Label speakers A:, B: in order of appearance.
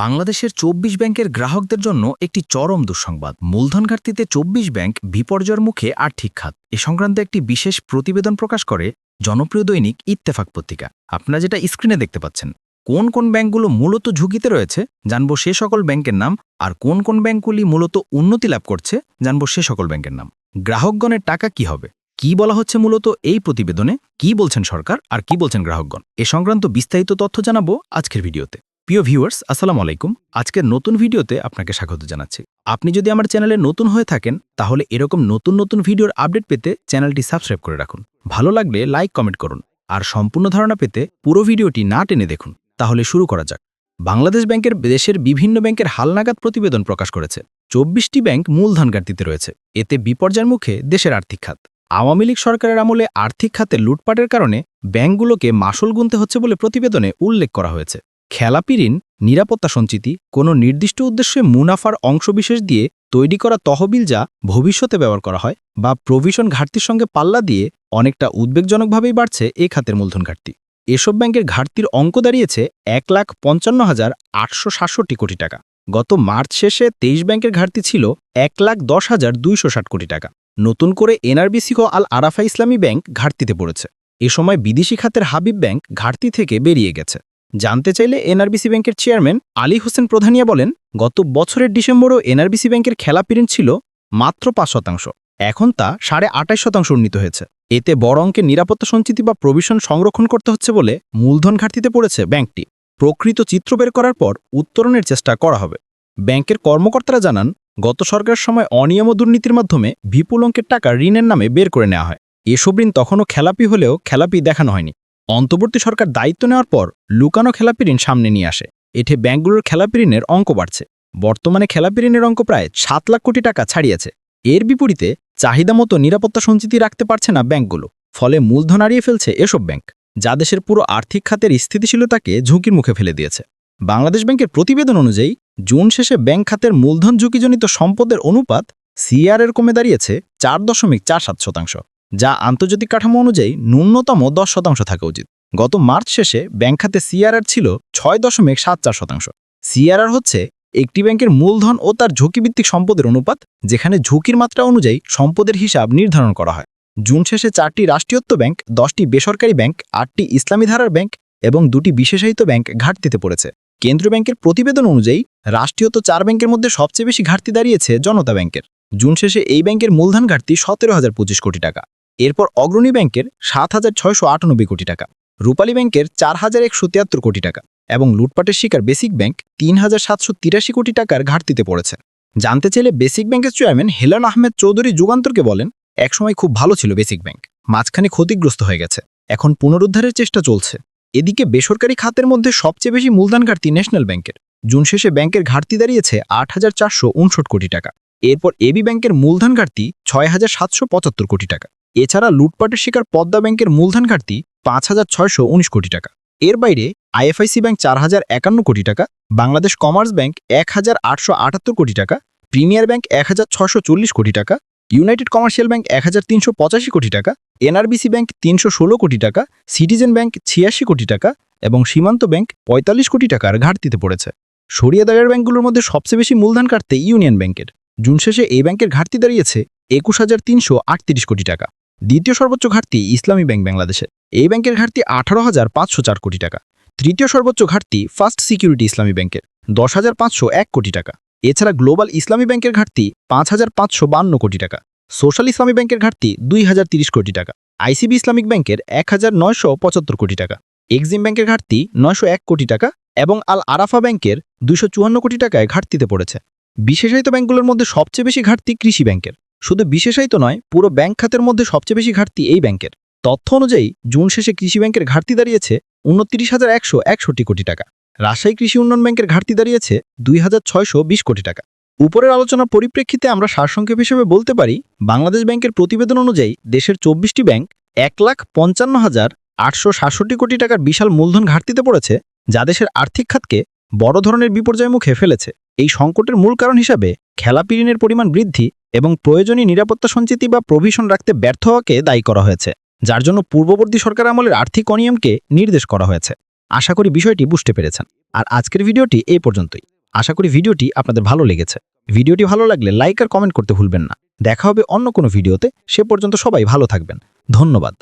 A: বাংলাদেশের চব্বিশ ব্যাংকের গ্রাহকদের জন্য একটি চরম দুঃসংবাদ। মূলধন ঘাটতিতে চব্বিশ ব্যাংক বিপর্যয়ের মুখে আর্থিক খাত। এ সংক্রান্ত একটি বিশেষ প্রতিবেদন প্রকাশ করে জনপ্রিয় দৈনিক ইত্তেফাক পত্রিকা। আপনারা যেটা স্ক্রিনে দেখতে পাচ্ছেন, কোন কোন ব্যাংকগুলো মূলত ঝুঁকিতে রয়েছে জানব সে সকল ব্যাংকের নাম, আর কোন কোন ব্যাংকগুলি মূলত উন্নতি লাভ করছে জানব সে সকল ব্যাংকের নাম। গ্রাহকগণের টাকা কি হবে? কি বলা হচ্ছে মূলত এই প্রতিবেদনে? কি বলছেন সরকার, আর কি বলছেন গ্রাহকগণ? এ সংক্রান্ত বিস্তারিত তথ্য জানাব আজকের ভিডিওতে। প্রিয় ভিউয়ার্স, আসসালামু আলাইকুম। আজকের নতুন ভিডিওতে আপনাকে স্বাগত জানাচ্ছি। আপনি যদি আমার চ্যানেলে নতুন হয়ে থাকেন, তাহলে এরকম নতুন নতুন ভিডিওর আপডেট পেতে চ্যানেলটি সাবস্ক্রাইব করে রাখুন। ভালো লাগলে লাইক, কমেন্ট করুন। আর সম্পূর্ণ ধারণা পেতে পুরো ভিডিওটি না টেনে দেখুন। তাহলে শুরু করা যাক। বাংলাদেশ ব্যাংকের দেশের বিভিন্ন ব্যাংকের হালনাগাদ প্রতিবেদন প্রকাশ করেছে। চব্বিশটি ব্যাংক মূলধন ঘাটতিতে রয়েছে। এতে বিপর্যয়ের মুখে দেশের আর্থিক খাত। আওয়ামী লীগ সরকারের আমলে আর্থিক খাতে লুটপাটের কারণে ব্যাংকগুলোকে মাসুল গুনতে হচ্ছে বলে প্রতিবেদনে উল্লেখ করা হয়েছে। খেলাপি ঋণ নিরাপত্তা সঞ্চিতি, কোনো নির্দিষ্ট উদ্দেশ্যে মুনাফার অংশবিশেষ দিয়ে তৈরি করা তহবিল যা ভবিষ্যতে ব্যবহার করা হয় বা প্রভিশন ঘাটতির সঙ্গে পাল্লা দিয়ে অনেকটা উদ্বেগজনকভাবেই বাড়ছে এ খাতের মূলধন ঘাটতি। এসব ব্যাংকের ঘাটতির অঙ্ক দাঁড়িয়েছে এক লাখ পঞ্চান্ন হাজার আটশো সাতষট্টি কোটি টাকা। গত মার্চ শেষে তেইশ ব্যাংকের ঘাটতি ছিল এক লাখ দশ হাজার দুইশো ষাট কোটি টাকা। নতুন করে এনআরবিসি ও আল আরাফা ইসলামী ব্যাংক ঘাটতিতে পড়েছে। এ সময় বিদেশি খাতের হাবিব ব্যাংক ঘাটতি থেকে বেরিয়ে গেছে। জানতে চাইলে এনআরবিসি ব্যাংকের চেয়ারম্যান আলী হোসেন প্রধানিয়া বলেন, গত বছরের ডিসেম্বরও এনআরবিসি ব্যাংকের খেলাপি ঋণ ছিল মাত্র পাঁচ শতাংশ। এখন তা সাড়ে আটাইশ শতাংশ উন্নীত হয়েছে। এতে বড় অঙ্কের নিরাপত্তা সঞ্চিতি বা প্রভিশন সংরক্ষণ করতে হচ্ছে বলে মূলধন ঘাটতিতে পড়েছে ব্যাংকটি। প্রকৃত চিত্র বের করার পর উত্তরণের চেষ্টা করা হবে। ব্যাংকের কর্মকর্তারা জানান, গত সরকারের সময় অনিয়ম ও দুর্নীতির মাধ্যমে বিপুল অঙ্কের টাকা ঋণের নামে বের করে নেওয়া হয়। এসব ঋণ তখনও খেলাপি হলেও খেলাপি দেখানো হয়নি। অন্তর্বর্তী সরকার দায়িত্ব নেওয়ার পর লুকানো খেলাপি ঋণ সামনে নিয়ে আসে। এতে ব্যাংকগুলোর খেলাপি ঋণের অঙ্ক বাড়ছে। বর্তমানে খেলাপি ঋণের অঙ্ক প্রায় সাত লাখ কোটি টাকা ছাড়িয়েছে। এর বিপরীতে চাহিদা মতো নিরাপত্তা সঞ্চিতি রাখতে পারছে না ব্যাংকগুলো ফলে মূলধন হারিয়ে ফেলছে এসব ব্যাংক, যা দেশের পুরো আর্থিক খাতের স্থিতিশীলতাকে ঝুঁকির মুখে ফেলে দিয়েছে। বাংলাদেশ ব্যাংকের প্রতিবেদন অনুযায়ী, জুন শেষে ব্যাংক খাতের মূলধন ঝুঁকিজনিত সম্পদের অনুপাত সিআরএর কমে দাঁড়িয়েছে চার দশমিক চার সাত শতাংশ। যা আন্তর্জাতিক কাঠামো অনুযায়ী ন্যূনতম দশ শতাংশ থাকা উচিত। গত মার্চ শেষে ব্যাংক খাতে সিআরআর ছিল ছয় দশমিক সাত চার শতাংশ। সিআরআর হচ্ছে একটি ব্যাংকের মূলধন ও তার ঝুঁকিভিত্তিক সম্পদের অনুপাত, যেখানে ঝুঁকির মাত্রা অনুযায়ী সম্পদের হিসাব নির্ধারণ করা হয়। জুন শেষে চারটি রাষ্ট্রীয়ত্ব ব্যাংক, দশটি বেসরকারি ব্যাংক, আটটি ইসলামী ধারার ব্যাংক এবং দুটি বিশেষায়িত ব্যাংক ঘাটতিতে পড়েছে। কেন্দ্রীয় ব্যাংকের প্রতিবেদন অনুযায়ী রাষ্ট্রীয়ত চার ব্যাংকের মধ্যে সবচেয়ে বেশি ঘাটতি দাঁড়িয়েছে জনতা ব্যাংকের। জুন শেষে এই ব্যাংকের মূলধন ঘাটতি সতেরো হাজার পঁচিশ কোটি টাকা। এরপর অগ্রণী ব্যাংকের সাত হাজার ছয়শো আটানব্বই কোটি টাকা, রূপালী ব্যাংকের চার হাজার একশো তিয়াত্তর কোটি টাকা এবং লুটপাটের শিকার বেসিক ব্যাংক তিন হাজার সাতশো তিরাশি কোটি টাকার ঘাটতিতে পড়েছে। জানতে চাইলে বেসিক ব্যাংকের চেয়ারম্যান হেলান আহমেদ চৌধুরী যুগান্তরকে বলেন, একসময় খুব ভালো ছিল বেসিক ব্যাংক, মাঝখানে ক্ষতিগ্রস্ত হয়ে গেছে, এখন পুনরুদ্ধারের চেষ্টা চলছে। এদিকে বেসরকারি খাতের মধ্যে সবচেয়ে বেশি মূলধন ঘাটতি ন্যাশনাল ব্যাংকের। জুন শেষে ব্যাংকের ঘাটতি দাঁড়িয়েছে আট হাজার চারশো উনষট কোটি টাকা, এরপর এবি ব্যাংকের মূলধন ঘাটতি ছয় হাজার সাতশো পঁচাত্তর কোটি টাকা। এছাড়া লুটপাটের শিকার পদ্মা ব্যাংকের মূলধন ঘাটতি পাঁচ হাজার ছয়শো উনিশ কোটি টাকা। এর বাইরে আইএফআইসি ব্যাংক চার হাজার একান্ন কোটি টাকা, বাংলাদেশ কমার্স ব্যাংক এক হাজার আটশো আটাত্তর কোটি টাকা, প্রিমিয়ার ব্যাংক এক হাজার ছশো চল্লিশ কোটি টাকা, ইউনাইটেড কমার্শিয়াল ব্যাংক এক হাজার তিনশো পঁচাশি কোটি টাকা, এনআরবিসি ব্যাংক তিনশো ষোলো কোটি টাকা, সিটিজেন ব্যাংক ছিয়াশি কোটি টাকা এবং সীমান্ত ব্যাংক পঁয়তাল্লিশ কোটি টাকার ঘাটতিতে পড়েছে। সরিয়া দায়ের ব্যাংকগুলোর মধ্যে সবচেয়ে বেশি মূলধন কাটতে ইউনিয়ন ব্যাংকের। জুন শেষে এই ব্যাংকের ঘাটতি দাঁড়িয়েছে একুশ হাজার তিনশো আটত্রিশ কোটি টাকা। দ্বিতীয় সর্বোচ্চ ঘাটতি ইসলামী ব্যাংক বাংলাদেশের। এই ব্যাংকের ঘাটতি আঠারো হাজার পাঁচশো চার কোটি টাকা। তৃতীয় সর্বোচ্চ ঘাটতি ফার্স্ট সিকিউরিটি ইসলামী ব্যাংকের, দশ হাজার পাঁচশো এক কোটি টাকা। এছাড়া গ্লোবাল ইসলামী ব্যাংকের ঘাটতি পাঁচ হাজার পাঁচশো বান্ন কোটি টাকা। সোশ্যাল ইসলামী ব্যাংকের ঘাটতি দুই হাজার তিরিশ কোটি টাকা। আইসিবি ইসলামিক ব্যাংকের এক হাজার নয়শো পঁচাত্তর কোটি টাকা। এক্সিম ব্যাংকের ঘাটতি নয়শো এক কোটি টাকা এবং আল আরাফা ব্যাংকের দুইশো চুয়ান্ন কোটি টাকায় ঘাটতিতে পড়েছে। বিশেষায়িত ব্যাংকগুলোর মধ্যে সবচেয়ে বেশি ঘাটতি কৃষি ব্যাংকের। শুধু বিশেষায়িত নয়, পুরো ব্যাংক খাতের মধ্যে সবচেয়ে বেশি ঘাটতি এই ব্যাংকের। তথ্য অনুযায়ী, জুন শেষে কৃষি ব্যাংকের ঘাটতি দাঁড়িয়েছে উনত্রিশ হাজার একশো একষট্টি কোটি টাকা। রাজশাহী কৃষি উন্নয়ন ব্যাংকের ঘাটতি দাঁড়িয়েছে দুই হাজার ছয়শো বিশ কোটি টাকা। উপরের আলোচনার পরিপ্রেক্ষিতে আমরা সারসংক্ষেপ হিসেবে বলতে পারি, বাংলাদেশ ব্যাংকের প্রতিবেদন অনুযায়ী দেশের চব্বিশটি ব্যাংক এক লাখ পঞ্চান্ন হাজার আটশো সাতষট্টি কোটি টাকার বিশাল মূলধন ঘাটতিতে পড়েছে, যা দেশের আর্থিক খাতকে বড় ধরনের বিপর্যয় মুখে ফেলেছে। এই সংকটের মূল কারণ হিসাবে খেলাপি ঋণের পরিমাণ বৃদ্ধি এবং প্রয়োজনীয় নিরাপত্তা সঞ্চিতি বা প্রভিশন রাখতে ব্যর্থ হওয়াকে দায়ী করা হয়েছে, যার জন্য পূর্ববর্তী সরকার আমলের আর্থিক অনিয়মকে নির্দেশ করা হয়েছে।
B: আশা করি বিষয়টি বুঝতে পেরেছেন। আর আজকের ভিডিওটি এই পর্যন্তই। আশা করি ভিডিওটি আপনাদের ভালো লেগেছে। ভিডিওটি ভালো লাগলে লাইক আর কমেন্ট করতে ভুলবেন না। দেখা হবে অন্য কোনো ভিডিওতে। সে পর্যন্ত সবাই ভালো থাকবেন। ধন্যবাদ।